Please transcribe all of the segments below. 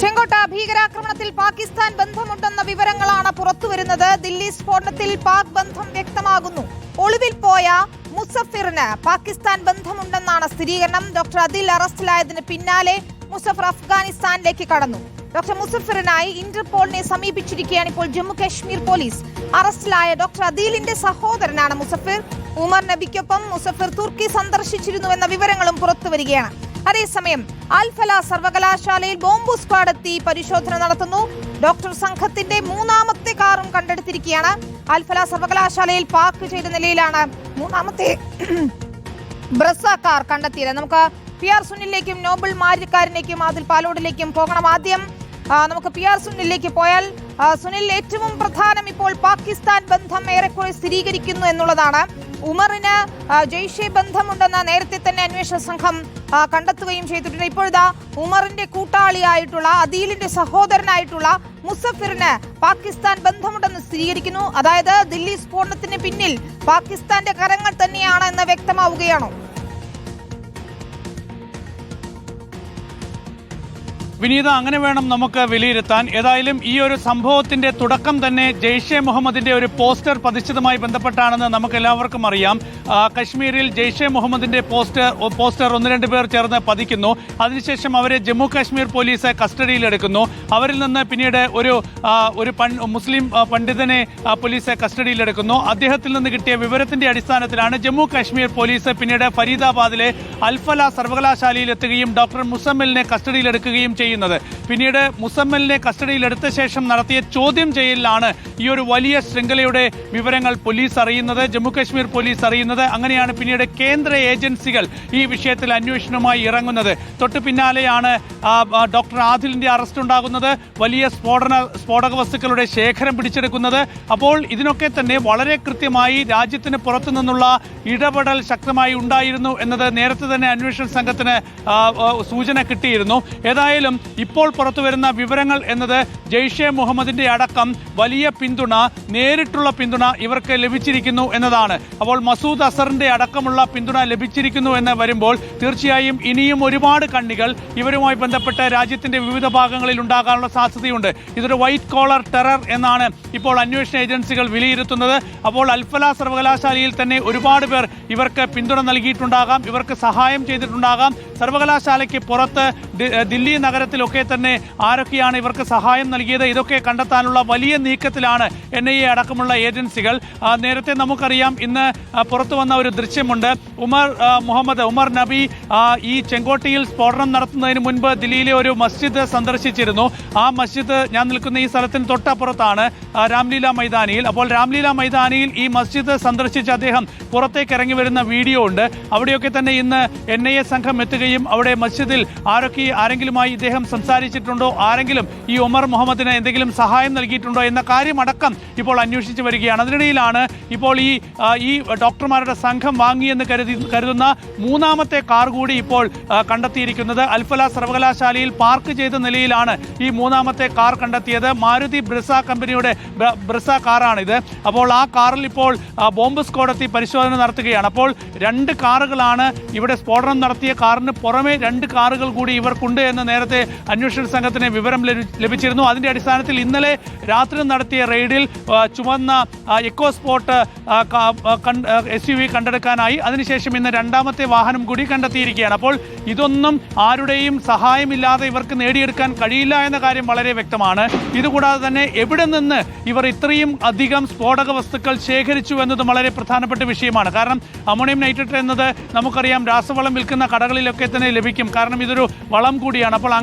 ചെങ്കോട്ട ഭീകരാക്രമണത്തിൽ പാകിസ്ഥാൻ ബന്ധമുണ്ടെന്ന വിവരങ്ങളാണ് പുറത്തുവരുന്നത്. ദില്ലി സ്ഫോടനത്തിൽ പാക് ബന്ധം വ്യക്തമാകുന്നു. ഒളിവിൽ പോയ മുസഫിറിന് പാകിസ്ഥാൻ ബന്ധമുണ്ടെന്നാണ് സ്ഥിരീകരണം. ഡോക്ടർ അദിൽ അറസ്റ്റിലായതിന് പിന്നാലെ മുസഫർ അഫ്ഗാനിസ്ഥാനിലേക്ക് കടന്നു. ഡോക്ടർ മുസഫിറിനായി ഇന്റർപോളിനെ സമീപിച്ചിരിക്കുകയാണ് ഇപ്പോൾ ജമ്മു കാശ്മീർ പോലീസ്. അറസ്റ്റിലായ ഡോക്ടർ അദീലിന്റെ സഹോദരനാണ് മുസഫിർ. ഉമർ നബിക്കൊപ്പം മുസഫിർ തുർക്കി സന്ദർശിച്ചിരുന്നുവെന്ന വിവരങ്ങളും പുറത്തുവരികയാണ്. അതേസമയം അൽഫല സർവകലാശാലയിൽ ബോംബ് സ്ക്വാഡ് എത്തി പരിശോധന നടത്തുന്നു. ഡോക്ടർ സംഘത്തിന്റെ മൂന്നാമത്തെ കാറും കണ്ടെടുത്തിരിക്കുകയാണ്. അൽഫല സർവകലാശാലയിൽ പാർക്ക് ചെയ്ത നിലയിലാണ് മൂന്നാമത്തെ ബ്രസ കാർ കണ്ടെത്തിയത്. നമുക്ക് പി ആർ സുനിലേക്കും നോബിൾ മാരിക്കാരനേക്കും അതിൽ പാലോടിലേക്കും പോകണം ആദ്യം. നമുക്ക് പി ആർ സുനിലേക്ക് പോയാൽ സുനിൽ ഏറ്റവും പ്രധാനം ഇപ്പോൾ പാകിസ്ഥാൻ ബന്ധം ഏറെക്കുറെ സ്ഥിരീകരിക്കുന്നു എന്നുള്ളതാണ്. ഉമറിന് ജയ്ഷെ ബന്ധമുണ്ടെന്ന് നേരത്തെ തന്നെ അന്വേഷണ സംഘം കണ്ടെത്തുകയും ചെയ്തിട്ടുണ്ട്. ഇപ്പോഴിതാ ഉമറിന്റെ കൂട്ടാളിയായിട്ടുള്ള അദീലിന്റെ സഹോദരനായിട്ടുള്ള മുസഫിറിന് പാകിസ്ഥാൻ ബന്ധമുണ്ടെന്ന് സ്ഥിരീകരിക്കുന്നു. അതായത് ദില്ലി സ്ഫോടനത്തിന് പിന്നിൽ പാകിസ്ഥാന്റെ കരങ്ങൾ തന്നെയാണ് എന്ന് വ്യക്തമാവുകയാണോ? വിനീത അങ്ങനെ വേണം നമുക്ക് വിലയിരുത്താൻ. ഏതായാലും ഈ ഒരു സംഭവത്തിന്റെ തുടക്കം തന്നെ ജെയ്ഷെ മുഹമ്മദിന്റെ ഒരു പോസ്റ്റർ പതിച്ചതുമായി ബന്ധപ്പെട്ടാണെന്ന് നമുക്ക് എല്ലാവർക്കും അറിയാം കശ്മീരിൽ ജെയ്ഷെ മുഹമ്മദിന്റെ പോസ്റ്റർ പോസ്റ്റർ ഒന്ന് രണ്ട് പേർ ചേർന്ന് പതിക്കുന്നു. അതിനുശേഷം അവരെ ജമ്മു കാശ്മീർ പോലീസ് കസ്റ്റഡിയിലെടുക്കുന്നു. അവരിൽ നിന്ന് പിന്നീട് ഒരു ഒരു മുസ്ലിം പണ്ഡിതനെ പോലീസ് കസ്റ്റഡിയിലെടുക്കുന്നു. അദ്ദേഹത്തിൽ നിന്ന് കിട്ടിയ വിവരത്തിന്റെ അടിസ്ഥാനത്തിലാണ് ജമ്മു കാശ്മീർ പോലീസ് പിന്നീട് ഫരീദാബാദിലെ അൽഫല സർവകലാശാലയിൽ എത്തുകയും ഡോക്ടർ മുസമ്മിലിനെ കസ്റ്റഡിയിലെടുക്കുകയും ചെയ്യുന്നത്. പിന്നീട് മുസമ്മലിനെ കസ്റ്റഡിയിലെടുത്ത ശേഷം നടത്തിയ ചോദ്യം ചെയ്യലിലാണ് ഈ ഒരു വലിയ ശൃംഖലയുടെ വിവരങ്ങൾ പോലീസ് അറിയുന്നത് ജമ്മു കാശ്മീർ പോലീസ് അറിയുന്നത്. അങ്ങനെയാണ് പിന്നീട് കേന്ദ്ര ഏജൻസികൾ ഈ വിഷയത്തിൽ അന്വേഷണവുമായി ഇറങ്ങുന്നത്. തൊട്ടു പിന്നാലെയാണ് ഡോക്ടർ ആദിലിന്റെ അറസ്റ്റ് ഉണ്ടാകുന്നത്. വലിയ സ്ഫോടന സ്ഫോടക വസ്തുക്കളുടെ ശേഖരം പിടിച്ചെടുക്കുന്നത്. അപ്പോൾ ഇതിനൊക്കെ തന്നെ വളരെ കൃത്യമായി രാജ്യത്തിന് പുറത്തു നിന്നുള്ള ഇടപെടൽ ശക്തമായി ഉണ്ടായിരുന്നു എന്നത് നേരത്തെ തന്നെ അന്വേഷണ സംഘത്തിന് സൂചന കിട്ടിയിരുന്നു. ഏതായാലും ഇപ്പോൾ പുറത്തുവരുന്ന വിവരങ്ങൾ എന്നത് ജെയ്ഷെ മുഹമ്മദിന്റെ അടക്കം വലിയ പിന്തുണ നേരിട്ടുള്ള പിന്തുണ ഇവർക്ക് ലഭിച്ചിരിക്കുന്നു എന്നതാണ്. അപ്പോൾ മസൂദ് അസറിന്റെ അടക്കമുള്ള പിന്തുണ ലഭിച്ചിരിക്കുന്നു എന്ന് വരുമ്പോൾ തീർച്ചയായും ഇനിയും ഒരുപാട് കണ്ണികൾ ഇവരുമായി ബന്ധപ്പെട്ട് രാജ്യത്തിന്റെ വിവിധ ഭാഗങ്ങളിൽ ഉണ്ടാകാനുള്ള സാധ്യതയുണ്ട്. ഇതൊരു വൈറ്റ് കോളർ ടെറർ എന്നാണ് ഇപ്പോൾ അന്വേഷണ ഏജൻസികൾ വിലയിരുത്തുന്നത്. അപ്പോൾ അൽഫല സർവകലാശാലയിൽ തന്നെ ഒരുപാട് പേർ ഇവർക്ക് പിന്തുണ നൽകിയിട്ടുണ്ടാകാം ഇവർക്ക് സഹായം ചെയ്തിട്ടുണ്ടാകാം. സർവകലാശാലയ്ക്ക് പുറത്ത് ദില്ലി ദില്ലി നഗരത്തിലൊക്കെ തന്നെ ആരൊക്കെയാണ് ഇവർക്ക് സഹായം നൽകിയത്? ഇതൊക്കെ കണ്ടെത്താനുള്ള വലിയ നീക്കത്തിലാണ് എൻ ഐ എ അടക്കമുള്ള ഏജൻസികൾ. നേരത്തെ നമുക്കറിയാം ഇന്ന് പുറത്തു വന്ന ഒരു ദൃശ്യമുണ്ട്. ഉമർ മുഹമ്മദ് ഉമർ നബി ഈ ചെങ്കോട്ടയിൽ സ്ഫോടനം നടത്തുന്നതിന് മുൻപ് ദില്ലിയിലെ ഒരു മസ്ജിദ് സന്ദർശിച്ചിരുന്നു. ആ മസ്ജിദ് ഞാൻ നിൽക്കുന്ന ഈ സ്ഥലത്തിന് തൊട്ടപ്പുറത്താണ് രാംലീല മൈതാനിയിൽ. അപ്പോൾ രാംലീല മൈതാനിയിൽ ഈ മസ്ജിദ് സന്ദർശിച്ച് അദ്ദേഹം പുറത്തേക്ക് ഇറങ്ങി വരുന്ന വീഡിയോ ഉണ്ട്. അവിടെയൊക്കെ തന്നെ ഇന്ന് എൻ സംഘം എത്തുകയും അവിടെ മസ്ജിദിൽ ആരൊക്കെ ആരെങ്കിലുമായി ഇദ്ദേഹം സംസാരിച്ചിട്ടുണ്ടോ? ആരെങ്കിലും ഈ ഉമർ മുഹമ്മദിന് എന്തെങ്കിലും സഹായം നൽകിയിട്ടുണ്ടോ എന്ന കാര്യമടക്കം ഇപ്പോൾ അന്വേഷിച്ചു വരികയാണ്. അതിനിടയിലാണ് ഇപ്പോൾ ഈ ഈ ഡോക്ടർമാരുടെ സംഘം വാങ്ങിയെന്ന് കരുതി കരുതുന്ന മൂന്നാമത്തെ കാർ കൂടി ഇപ്പോൾ കണ്ടെത്തിയിരിക്കുന്നത്. അൽഫല സർവകലാശാലയിൽ പാർക്ക് ചെയ്ത നിലയിലാണ് ഈ മൂന്നാമത്തെ കാർ കണ്ടെത്തിയത്. മാരുതി ബ്രിസ കമ്പനിയുടെ ബ്രിസ കാറാണിത്. അപ്പോൾ ആ കാറിൽ ഇപ്പോൾ ബോംബ് സ്ക്വാഡ് എത്തി പരിശോധന നടത്തുകയാണ്. അപ്പോൾ രണ്ട് കാറുകളാണ് ഇവിടെ സ്ഫോടനം നടത്തിയ കാറിന് പുറമെ രണ്ട് കാറുകൾ കൂടി ഇവർക്കുണ്ട് എന്ന് നേരത്തെ അന്വേഷണ സംഘത്തിന് വിവരം ലഭിച്ചിരുന്നു. അതിന്റെ അടിസ്ഥാനത്തിൽ ഇന്നലെ രാത്രി നടത്തിയ റെയ്ഡിൽ ചുമന്ന echo spot S U V കണ്ടെടുക്കാനായി. അതിനുശേഷം ഇന്ന് രണ്ടാമത്തെ വാഹനം കൂടി കണ്ടെത്തിയിരിക്കുകയാണ്. അപ്പോൾ ഇതൊന്നും ആരുടെയും സഹായമില്ലാതെ ഇവർക്ക് നേടിയെടുക്കാൻ കഴിയില്ല എന്ന കാര്യം വളരെ വ്യക്തമാണ്. ഇതുകൂടാതെ തന്നെ എവിടെ നിന്ന് ഇവർ ഇത്രയും അധികം സ്ഫോടക വസ്തുക്കൾ ശേഖരിച്ചു എന്നതും വളരെ പ്രധാനപ്പെട്ട വിഷയമാണ്. കാരണം അമോണിയം നൈട്രേറ്റ് എന്നത് നമുക്കറിയാം രാസവളം വിൽക്കുന്ന കടകളിലൊക്കെ തന്നെ ലഭിക്കും. കാരണം ഇതൊരു വളം കൂടിയാണ്. അപ്പോൾ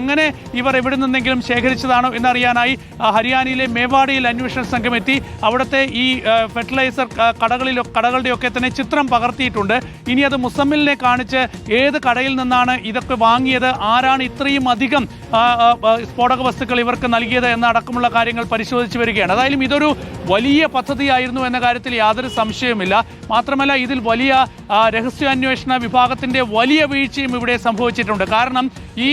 ഇവർ എവിടെ നിന്നെങ്കിലും ശേഖരിച്ചതാണോ എന്നറിയാനായി ഹരിയാനയിലെ മേവാടിയിൽ അന്വേഷണ സംഘം എത്തി. അവിടുത്തെ ഈ ഫെർട്ടിലൈസർ കടകളിലോ കടകളുടെയൊക്കെ തന്നെ ചിത്രം പകർത്തിയിട്ടുണ്ട്. ഇനി അത് മുസമ്മിലിനെ കാണിച്ച് ഏത് കടയിൽ നിന്നാണ് ഇതൊക്കെ വാങ്ങിയത് ആരാണ് ഇത്രയും അധികം സ്ഫോടക വസ്തുക്കൾ ഇവർക്ക് നൽകിയത് എന്നടക്കമുള്ള കാര്യങ്ങൾ പരിശോധിച്ചു വരികയാണ്. അതായാലും ഇതൊരു വലിയ പദ്ധതിയായിരുന്നു എന്ന കാര്യത്തിൽ യാതൊരു സംശയവുമില്ല. മാത്രമല്ല ഇതിൽ വലിയ രഹസ്യാന്വേഷണ വിഭാഗത്തിന്റെ വലിയ വീഴ്ചയും ഇവിടെ സംഭവിച്ചിട്ടുണ്ട്. കാരണം ഈ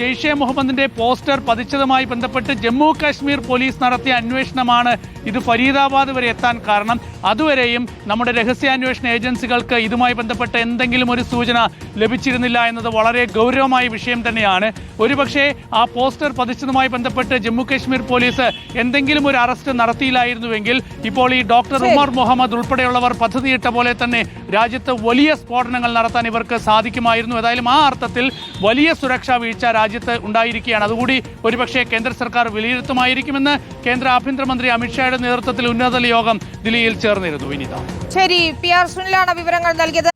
ജെയ്ഷെ ജെയ്ഷെ മുഹമ്മദിന്റെ പോസ്റ്റർ പതിച്ചതുമായി ബന്ധപ്പെട്ട് ജമ്മു കാശ്മീർ പോലീസ് നടത്തിയ അന്വേഷണമാണ് ഇത് ഫരീദാബാദ് വരെ എത്താൻ കാരണം. അതുവരെയും നമ്മുടെ രഹസ്യാന്വേഷണ ഏജൻസികൾക്ക് ഇതുമായി ബന്ധപ്പെട്ട എന്തെങ്കിലും ഒരു സൂചന ലഭിച്ചിരുന്നില്ല എന്നത് വളരെ ഗൗരവമായ വിഷയം തന്നെയാണ്. ഒരുപക്ഷെ ആ പോസ്റ്റർ പതിച്ചതുമായി ബന്ധപ്പെട്ട് ജമ്മു കാശ്മീർ പോലീസ് എന്തെങ്കിലും ഒരു അറസ്റ്റ് നടത്തിയില്ലായിരുന്നുവെങ്കിൽ ഇപ്പോൾ ഈ ഡോക്ടർ. ഉമർ മുഹമ്മദ് ഉൾപ്പെടെയുള്ളവർ പദ്ധതിയിട്ട പോലെ തന്നെ രാജ്യത്ത് വലിയ സ്ഫോടനങ്ങൾ നടത്താൻ ഇവർക്ക് സാധിക്കുമായിരുന്നു. ഏതായാലും ആ അർത്ഥത്തിൽ വലിയ സുരക്ഷാ വീഴ്ച രാജ്യത്ത് ഉണ്ടായിരിക്കുകയാണ്. അതുകൂടി ഒരുപക്ഷെ കേന്ദ്ര സർക്കാർ വിലയിരുത്തുമായിരിക്കുമെന്ന് കേന്ദ്ര ആഭ്യന്തരമന്ത്രി അമിത്ഷായുടെ നേതൃത്വത്തിൽ ഉന്നതതല യോഗം ദില്ലിയിൽ ചേർന്നിരുന്നു. വിനീത. ശരി പി ആർ സുനിലാണ് വിവരങ്ങൾ നൽകിയത്.